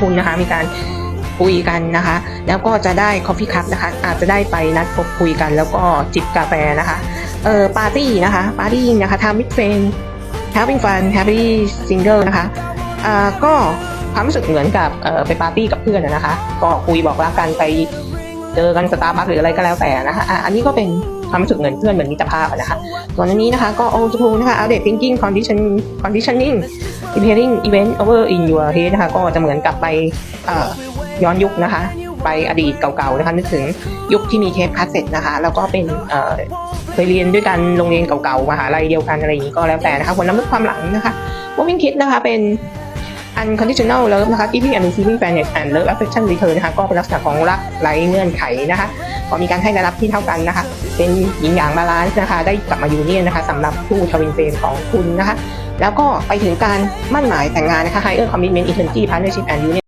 คุณนะคะ มีการคุยกันนะคะ แล้วก็จะได้ coffee cup นะคะ อาจจะได้ไปนัดพบคุยกัน แล้วก็จิบกาแฟนะคะ เอ่อปาร์ตี้นะคะ ปาร์ตี้นะคะทำมิตรเฟน having fun happy single นะคะอ่าก็ความรู้สึกเหมือนกับเอ่อไปปาร์ตี้กับเพื่อนนะคะ ก็คุยบอกรักกันไปเจอกันสตาร์บัคหรืออะไรก็แล้วแต่นะคะอะอันนี้ก็เป็น ความรู้สึกเหมือนเพื่อนเหมือนมิตรภาพนะคะส่วนอันนี้นะคะก็ old school นะคะ outdated thinking condition conditioning preparing event over in your head นะคะก็จะเหมือนกลับไปย้อนยุคนะคะ ไปอดีตเก่าๆนะคะนึกถึงยุคที่มีเทปคาสเซ็ตนะคะ แล้วก็เป็นเอ่อเคยเรียนด้วยกันโรงเรียนเก่าๆมหาลัยเดียวกันอะไรอย่างนี้ก็แล้วแต่นะคะผลน้ำลึกความหลังนะคะ Moving Kids นะคะเป็น unconditional love นะคะ giving and receiving fairness and love affection return นะคะก็เป็นลักษณะของรักไร้เงื่อนไขนะคะ ก็มีการให้และรับที่เท่ากันนะคะ เป็นหญิงหยางบาลานซ์นะคะ ได้กลับมาอยูเนียนนะคะสำหรับคู่ทวินเฟรมของคุณนะคะ แล้วก็ไปถึงการมั่นหมายแต่งงานนะคะ higher commitment eternity partnership and union